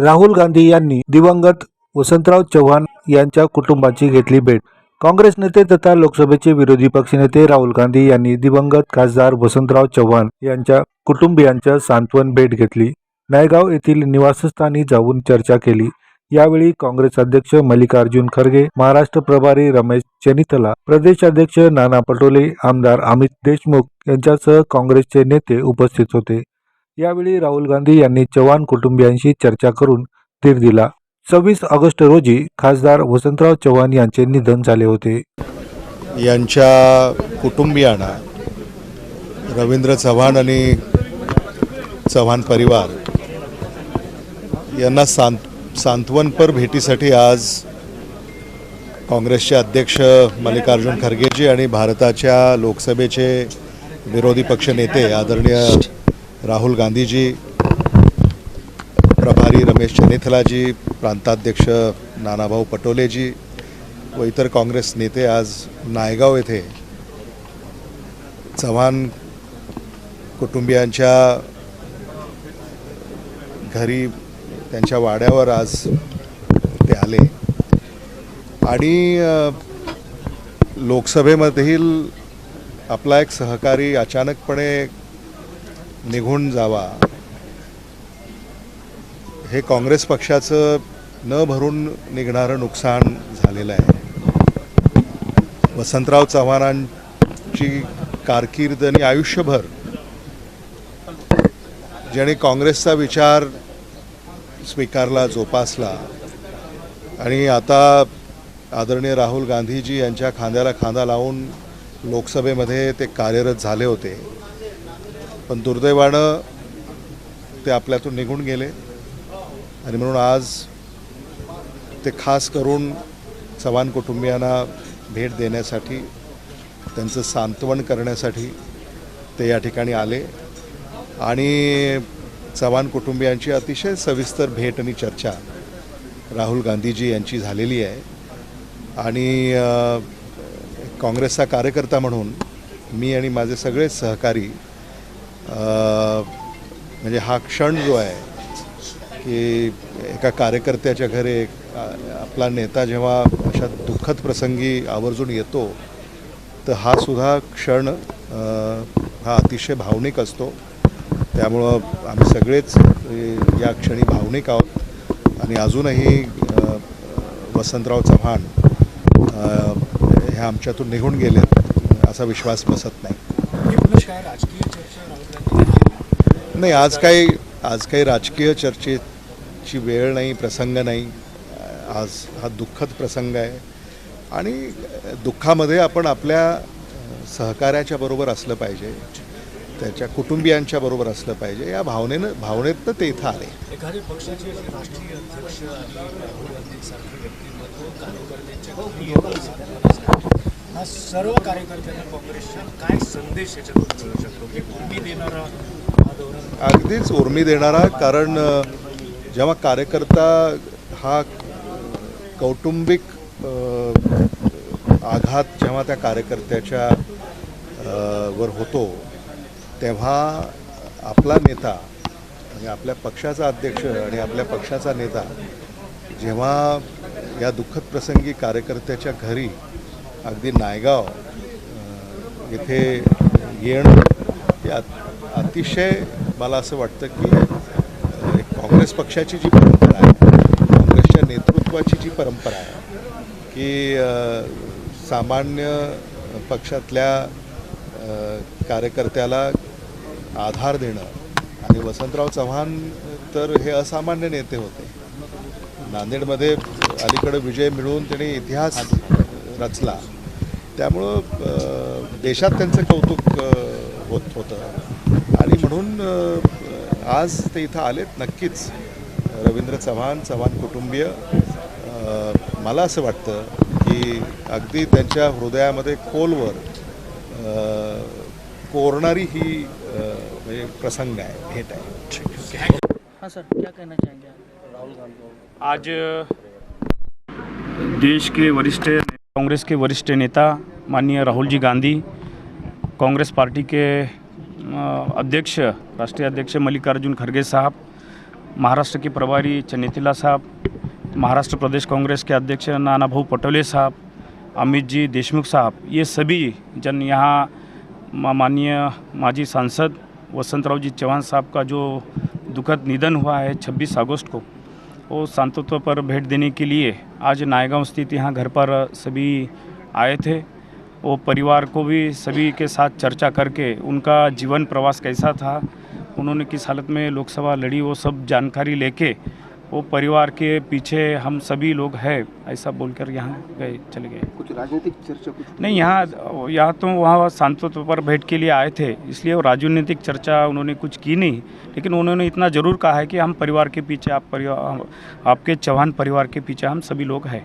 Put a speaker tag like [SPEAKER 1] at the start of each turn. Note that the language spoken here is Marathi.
[SPEAKER 1] राहुल गांधी यांनी दिवंगत वसंतराव चव्हाण यांच्या कुटुंबाची घेतली भेट. काँग्रेस नेते तथा लोकसभेचे विरोधी पक्षनेते राहुल गांधी यांनी दिवंगत खासदार वसंतराव चव्हाण यांच्या कुटुंबियांच्या सांत्वन भेट घेतली. नायगाव येथील निवासस्थानी जाऊन चर्चा केली. यावेळी काँग्रेस अध्यक्ष मल्लिकार्जुन खरगे महाराष्ट्र प्रभारी रमेश चनितला प्रदेश अध्यक्ष नाना पटोले आमदार अमित देशमुख यांच्यासह काँग्रेसचे नेते उपस्थित होते. यावेळी राहुल गांधी यांनी चव्हाण कुटुंबियांशी चर्चा करून धीर दिला. सव्वीस ऑगस्ट रोजी खासदार वसंतराव चव्हाण यांचे निधन झाले होते.
[SPEAKER 2] यांच्या कुटुंबियांना रवींद्र चव्हाण आणि चव्हाण परिवार यांना सांत सांत्वनपर भेटीसाठी आज काँग्रेसचे अध्यक्ष मल्लिकार्जुन खरगेजी आणि भारताच्या लोकसभेचे विरोधी पक्ष नेते आदरणीय राहुल गांधीजी प्रभारी रमेश चनेथलाजी प्रांताध्यक्ष नानाभाऊ पटोलेजी व इतर काँग्रेस नेते आज नायगाव येथे चव्हाण कुटुंबियांच्या घरी त्यांच्या वाड्यावर आज ते आले. आणि लोकसभेमधील आपला एक सहकारी अचानकपणे निघून जावा. हे काँग्रेस पक्षाचं न भरून निघणारं नुकसान झालेलं आहे. वसंतराव चव्हाणांची कारकीर्द आणि आयुष्यभर ज्याने काँग्रेसचा विचार स्वीकारला जोपासला आणि आता आदरणीय राहुल गांधीजी यांच्या खांद्याला खांदा लावून लोकसभेमध्ये ते कार्यरत झाले होते. पण दुर्दैवानं ते आपल्यातून निघून गेले. आणि म्हणून आज ते खास करून चव्हाण कुटुंबियांना भेट देण्यासाठी त्यांचं सांत्वन करण्यासाठी ते या ठिकाणी आले. आणि चव्हाण कुटुंबियांची अतिशय सविस्तर भेट आणि चर्चा राहुल गांधीजी यांची झालेली आहे. आणि काँग्रेसचा कार्यकर्ता म्हणून मी आणि माझे सगळे सहकारी म्हणजे हा क्षण जो आहे की एका कार्यकर्त्याच्या घरी आपला नेता जेव्हा अशा दुःखद प्रसंगी आवर्जून येतो तर हा सुद्धा क्षण हा अतिशय भावनिक असतो. त्यामुळं आम्ही सगळेच या क्षणी भावनिक आहोत. आणि अजूनही वसंतराव चव्हाण ह्या आमच्यातून निघून गेलेत असा विश्वास बसत नाही. राजकीय नाही आज काही आज काही राजकीय चर्चेची वेळ नाही प्रसंग नाही. आज हा दुःखद प्रसंग आहे. आणि दुःखामध्ये आपण आपल्या सहकाऱ्याच्या बरोबर असलं पाहिजे. त्याच्या कुटुंबियांच्या बरोबर असलं पाहिजे. या भावनेनं भावनेतनं ते इथं आले.
[SPEAKER 3] हा सर्व कार्यकर्त्यांना काँग्रेसच्या काय संदेश याच्यातून मिळू शकतो? की उर्मी देणारा
[SPEAKER 2] अगदीच उर्मी देणारा कारण जेव्हा कार्यकर्ता हा कौटुंबिक आघात जेव्हा त्या कार्यकर्त्याच्या वर होतो तेव्हा आपला नेता आणि आपल्या पक्षाचा अध्यक्ष आणि आपल्या पक्षाचा नेता जेव्हा या दुःखद प्रसंगी कार्यकर्त्याच्या घरी अगदी नायगाव येथे येणं हे अतिशय मला असं वाटतं की एक काँग्रेस पक्षाची जी परंपरा आहे काँग्रेसच्या नेतृत्वाची जी परंपरा आहे की सामान्य पक्षातल्या कार्यकर्त्याला आधार देणं. आणि वसंतराव चव्हाण तर हे असामान्य नेते होते. नांदेडमध्ये अलीकडं विजय मिळवून त्यांनी इतिहास रचला. त्यामुळं देशात त्यांचं कौतुक होत होतं. आणि म्हणून आज ते इथं आलेत नक्कीच. रवींद्र चव्हाण चव्हाण कुटुंबीय मला असं वाटतं की अगदी त्यांच्या हृदयामध्ये खोलवर कोरणारी ही म्हणजे प्रसंग आहे भेट आहे.
[SPEAKER 4] हाँ सर क्या कहना चाहेंगे आप?
[SPEAKER 5] आज देश के वरिष्ठ कांग्रेस के वरिष्ठ नेता माननीय राहुल जी गांधी कांग्रेस पार्टी के अध्यक्ष, राष्ट्रीय अध्यक्ष मल्लिकार्जुन खड़गे साहब, महाराष्ट्र के प्रभारी चन्नीतिला साहब, महाराष्ट्र प्रदेश कांग्रेस के अध्यक्ष नाना भाऊ पटोले साहब अमित जी देशमुख साहब, ये सभी जन यहाँ माननीय माजी सांसद वसंतराव जी चौहान साहब का जो दुखद निधन हुआ है 26 अगस्त को, वो सांत्वत्व पर भेंट देने के लिए आज नायगांव स्थित यहाँ घर पर सभी आए थे। वो परिवार को भी सभी के साथ चर्चा करके उनका जीवन प्रवास कैसा था उन्होंने किस हालत में लोकसभा लड़ी वो सब जानकारी लेके वो परिवार के पीछे हम सभी लोग हैं ऐसा बोलकर यहाँ गए चले गए।
[SPEAKER 6] कुछ राजनीतिक चर्चा कुछ
[SPEAKER 5] नहीं यहाँ यहाँ तो वहाँ सांत्वत्व पर भेंट के लिए आए थे इसलिए वो राजनीतिक चर्चा उन्होंने कुछ की नहीं लेकिन उन्होंने इतना ज़रूर कहा है कि हम परिवार के पीछे आप परिवार आपके चौहान परिवार के पीछे हम सभी लोग हैं।